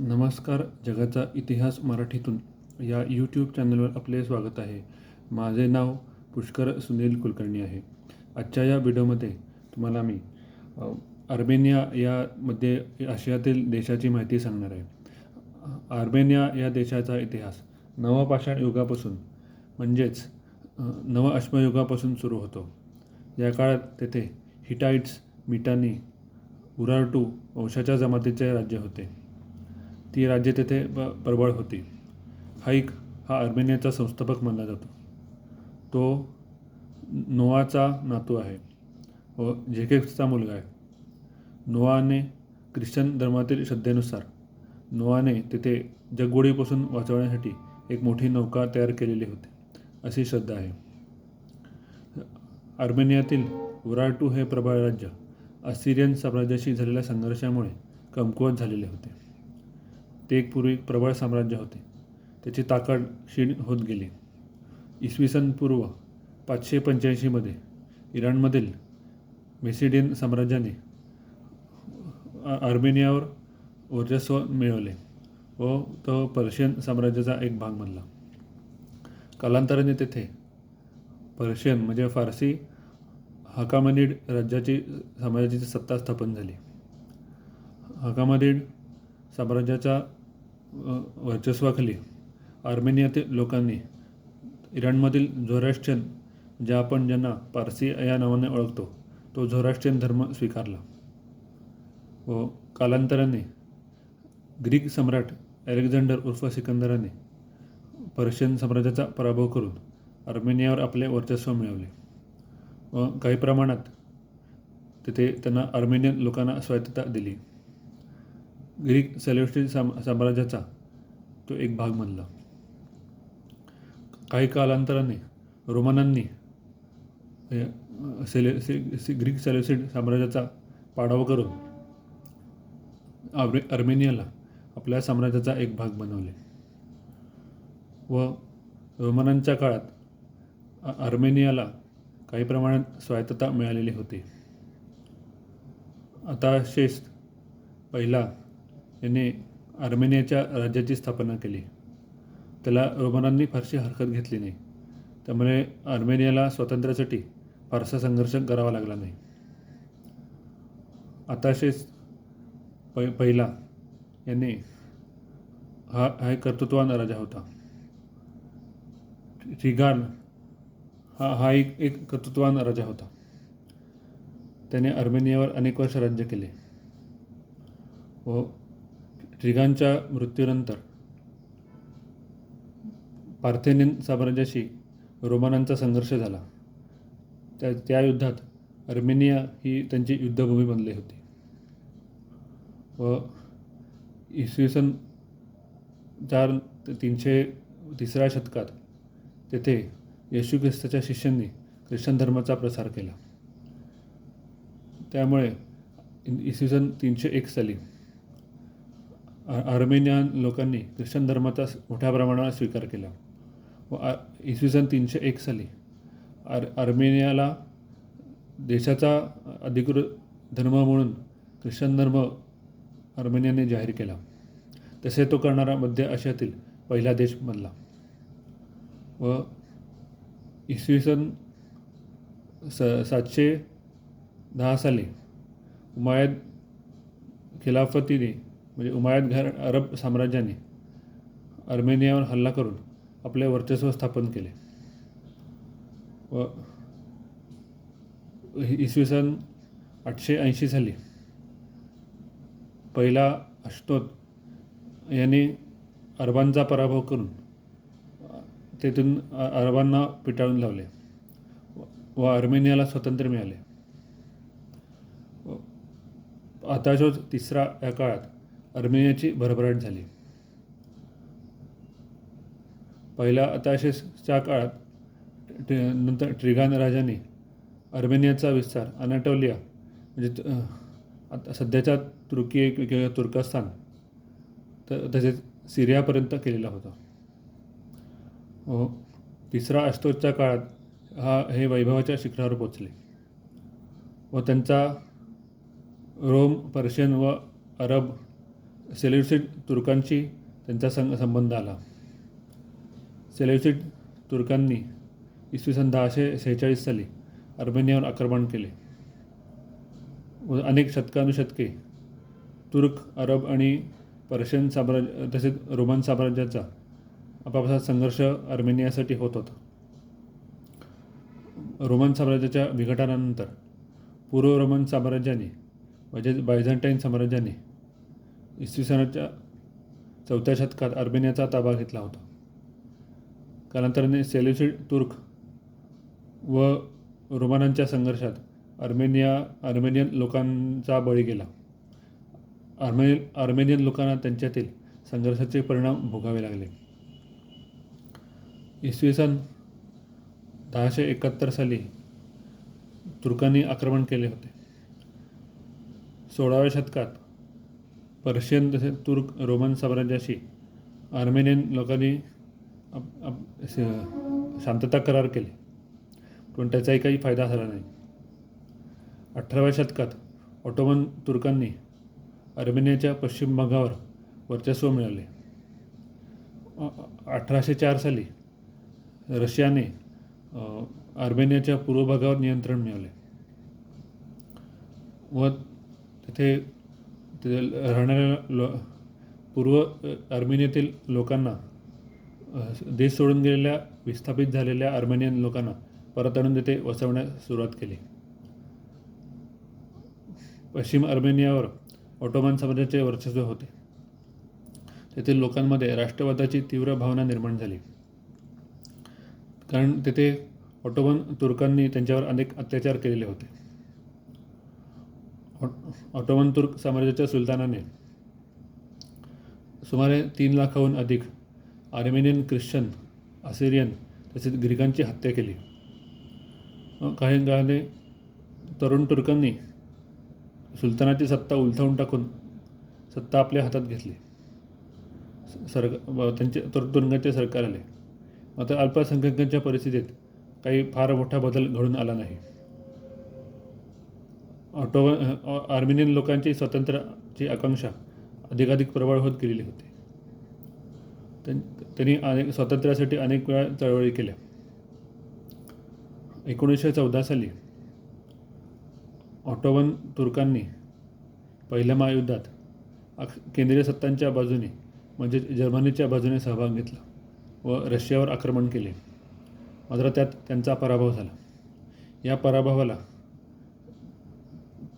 नमस्कार जगाचा इतिहास मराठीतून. या यूट्यूब चॅनलवर आपले स्वागत आहे. माझे नाव पुष्कर सुनील कुलकर्णी आहे. आजच्या या व्हिडिओमध्ये तुम्हाला मी अ, या यामध्ये आशियातील देशाची माहिती सांगणार आहे. आर्मेनिया या देशाचा इतिहास नवपाषाण युगापासून म्हणजेच नव अश्मयुगापासून सुरू होतो. या काळात तेथे हिटाईट्स मिटानी उरारटू वंशाच्या जमातीचे राज्य होते. ती राज्ये तेथे ब प्रबळ होती. हाईक हा अर्मेनियाचा संस्थापक मानला जातो. तो नोआचा नातू आहे व झेकेक्सचा मुलगा आहे. नोआने ख्रिश्चन धर्मातील श्रद्धेनुसार नोआने तेथे जगबुडीपासून वाचवण्यासाठी एक मोठी नौका तयार केलेली होती अशी श्रद्धा आहे. आर्मेनियातील उराटू हे प्रबळ राज्य असिरियन साम्राज्याशी झालेल्या संघर्षामुळे कमकुवत झालेले होते. ते एक पूर्वी प्रबळ साम्राज्य होते. त्याची ताकद क्षीण होत गेली. इसवी सन पूर्व पाचशे पंच्याऐंशीमध्ये इराणमधील मेसिडियन साम्राज्याने आर्मेनियावर वर्चस्व मिळवले व तो पर्शियन साम्राज्याचा एक भाग बनला. कालांतराने तेथे पर्शियन म्हणजे फारसी हकामनीड राज्याची साम्राज्याची सत्ता स्थापन झाली. हकामनीड साम्राज्याचा वर्चस्वाखाली आर्मेनियातील लोकांनी इराणमधील झोराष्ट्रियन जे आपण ज्यांना पारसी या नावाने ओळखतो तो झोराष्ट्रियन धर्म स्वीकारला व कालांतराने ग्रीक सम्राट अलेक्झांडर उर्फ सिकंदराने पर्शियन साम्राज्याचा पराभव करून आर्मेनियावर आपले वर्चस्व मिळवले व काही प्रमाणात तिथे त्यांना आर्मेनियन लोकांना स्वायत्तता दिली. ग्रीक सेलेस्टिन साम साम्राज्याचा तो एक भाग बनला. काही कालांतराने रोमनांनी सेले से, से, ग्रीक सेलेस्टिन साम्राज्याचा पाडाव करून आर्मे अर्मेनियाला आपल्या साम्राज्याचा एक भाग बनवले. व रोमनांच्या काळात अर्मेनियाला काही प्रमाणात स्वायत्तता मिळालेली होती. आता शेष पहिला याने आर्मेनियाच्या राज्याची स्थापना केली. त्याला रोमनांनी फारशी हरकत घेतली नाही. त्यामुळे आर्मेनियाला स्वातंत्र्यासाठी फारसा संघर्ष करावा लागला नाही. आता शेष पै पहिला याने हा हा एक कर्तृत्वान राजा होता. रिगान हा हा एक एक कर्तृत्वान राजा होता. त्याने अर्मेनियावर अनेक वर्ष राज्य केले. व ट्रिगानच्या मृत्यूनंतर पार्थेनियन साम्राज्याशी रोमानांचा संघर्ष झाला. त्या त्या युद्धात अर्मेनिया ही त्यांची युद्धभूमी बनली होती. व इसवी सन चार तीनशे तिसऱ्या शतकात तेथे येशू ख्रिस्ताच्या शिष्यांनी ख्रिश्चन धर्माचा प्रसार केला. त्यामुळे इसवी सन तीनशे एक साली आर्मेनियन लोकांनी ख्रिश्चन धर्माचा मोठ्या प्रमाणावर स्वीकार केला. व आ इसवी सन तीनशे एक साली आर आर्मेनियाला देशाचा अधिकृत धर्म म्हणून ख्रिश्चन धर्म आर्मेनियाने जाहीर केला. तसे तो करणारा मध्य आशियातील पहिला देश बनला. व इसवी सन स सातशे दहा साली उमायद खिलाफतीने म्हणजे उमायद घर अरब साम्राज्याने अर्मेनियावर हल्ला करून आपले वर्चस्व स्थापन केले. व इसवी सन आठशे ऐंशी साली पहिला अष्टोत यांनी अरबांचा पराभव करून तेथून अरबांना पिटाळून लावले व अर्मेनियाला स्वातंत्र्य मिळाले. आता तिसरा या काळात अर्मेनियाची भरभराट झाली. पहिल्या अताशेसच्या काळात नंतर ट्रिगान राजाने अर्मेनियाचा विस्तार अनाटोलिया म्हणजे आता सध्याच्या तुर्की किंवा तुर्कस्तान तर तसेच सिरियापर्यंत केलेला होता. व तिसरा अष्टोच्या काळात हा हे वैभवाच्या शिखरावर पोचले व त्यांचा रोम पर्शियन व अरब सेल्युसिड तुर्कांशी त्यांचा सं संबंध आला. सेल्युसिड तुर्कांनी इसवी सन दहाशे सेहेचाळीस साली अर्मेनियावर आक्रमण केले. व अनेक शतकानुशतके तुर्क अरब आणि पर्शियन साम्राज्य तसेच रोमन साम्राज्याचा आपापसात संघर्ष अर्मेनियासाठी होत होता. रोमन साम्राज्याच्या विघटनानंतर पूर्व रोमन साम्राज्याने म्हणजेच बायझंटाईन साम्राज्याने इसवी सनाच्या चौथ्या शतकात अर्मेनियाचा ताबा घेतला होता. कालांतराने सेल्युसिड तुर्क व रोमानांच्या संघर्षात अर्मेनिया अर्मेनियन लोकांचा बळी गेला. अर्मे अर्मेनियन लोकांना त्यांच्यातील संघर्षाचे परिणाम भोगावे लागले. इसवी सन दहाशे एकाहत्तर साली तुर्कांनी आक्रमण केले होते. सोळाव्या शतकात पर्शियन तसेच तुर्क रोमन साम्राज्याशी आर्मेनियन लोकांनी आप- आप- शांतता करार केले. पण त्याचाही काही फायदा झाला नाही. अठराव्या शतकात ऑटोमन तुर्कांनी आर्मेनियाच्या पश्चिम भागावर वर्चस्व मिळवले. अठराशे चार साली रशियाने आर्मेनियाच्या पूर्व भागावर नियंत्रण मिळवले. व तिथे तिथे राहणाऱ्या लो पूर्व अर्मेनियातील लोकांना देश सोडून गेलेल्या विस्थापित झालेल्या अर्मेनियन लोकांना परत आणून तिथे वसवण्यास सुरुवात केली. पश्चिम अर्मेनियावर ऑटोमन साम्राज्याचे वर्चस्व होते. तेथील लोकांमध्ये राष्ट्रवादाची तीव्र भावना निर्माण झाली. कारण तेथे ऑटोमन तुर्कांनी त्यांच्यावर अनेक अत्याचार केलेले होते. ऑटोमन तुर्क साम्राज्याच्या सुलतानाने. सुमारे तीन लाखाहून अधिक आर्मेनियन ख्रिश्चन असेरियन तसेच ग्रीकांची हत्या केली. काही काळाने तरुण तुर्कांनी सुलतानाची सत्ता उलथवून टाकून सत्ता आपल्या हातात घेतली. सरक त्यांचे तर तुरुंगाचे सरकार आले. मात्र अल्पसंख्याकांच्या परिस्थितीत काही फार मोठा बदल घडून आला नाही. ऑटो आर्मेनियन लोकांची स्वातंत्र्याची आकांक्षा अधिकाधिक प्रबळ होत गेलेली होती. त्यां- त्यांनी अनेक स्वातंत्र्यासाठी अनेक वेळा चळवळी केल्या. एकोणीसशे चौदा साली ऑटोवन तुर्कांनी पहिल्या महायुद्धात केंद्रीय सत्तांच्या बाजूने म्हणजे जर्मनीच्या बाजूने सहभाग घेतला व रशियावर आक्रमण केले. मात्र त्यात त्यांचा पराभव झाला. या पराभवाला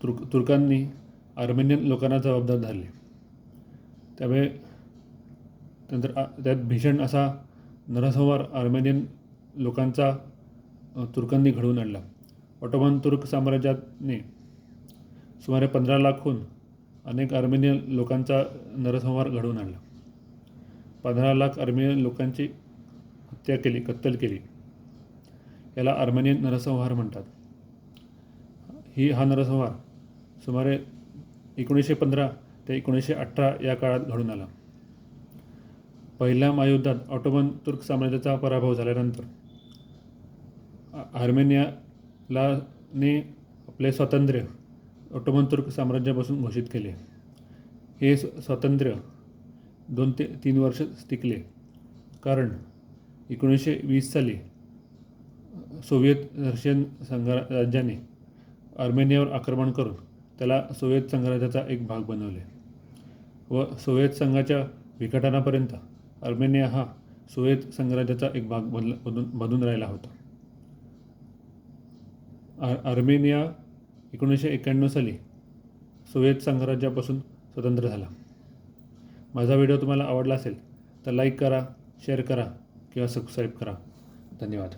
तुर्क तुर्कांनी आर्मेनियन लोकांना जबाबदार धरले. त्यामुळे नंतर त्यात भीषण असा नरसंहार आर्मेनियन लोकांचा तुर्कांनी घडवून आणला. ऑटोमन तुर्क साम्राज्याने सुमारे पंधरा लाखहून अनेक आर्मेनियन लोकांचा नरसंहार घडवून आणला. पंधरा लाख आर्मेनियन लोकांची हत्या केली कत्तल केली. याला आर्मेनियन नरसंहार म्हणतात. ही हा नरसंहार सुमारे एकोणीसशे पंधरा ते एकोणीसशे अठरा या काळात घडून आला. पहिल्या महायुद्धात ऑटोमन तुर्क साम्राज्याचा पराभव झाल्यानंतर आर्मेनियालाने आर्मेनियाला ने आपले स्वातंत्र्य ऑटोमन तुर्क साम्राज्यापासून घोषित केले. हे स्वातंत्र्य दोन ते तीन वर्ष टिकले. कारण एकोणीसशे वीस साली सोव्हिएत रशियन संघराज्याने आर्मेनियावर आक्रमण करून त्याला सोव्हिएत संघराज्याचा एक भाग बनवले. व सोव्हिएत संघाच्या विघटनापर्यंत अर्मेनिया हा सोव्हिएत संघराज्याचा एक भाग बनला बनून बनून राहिला होता. आर आर्मेनिया एकोणीसशे एक्याण्णव साली सोव्हिएत संघराज्यापासून स्वतंत्र झाला. माझा व्हिडिओ तुम्हाला आवडला असेल तर लाईक करा शेअर करा किंवा सबस्क्राईब करा. धन्यवाद.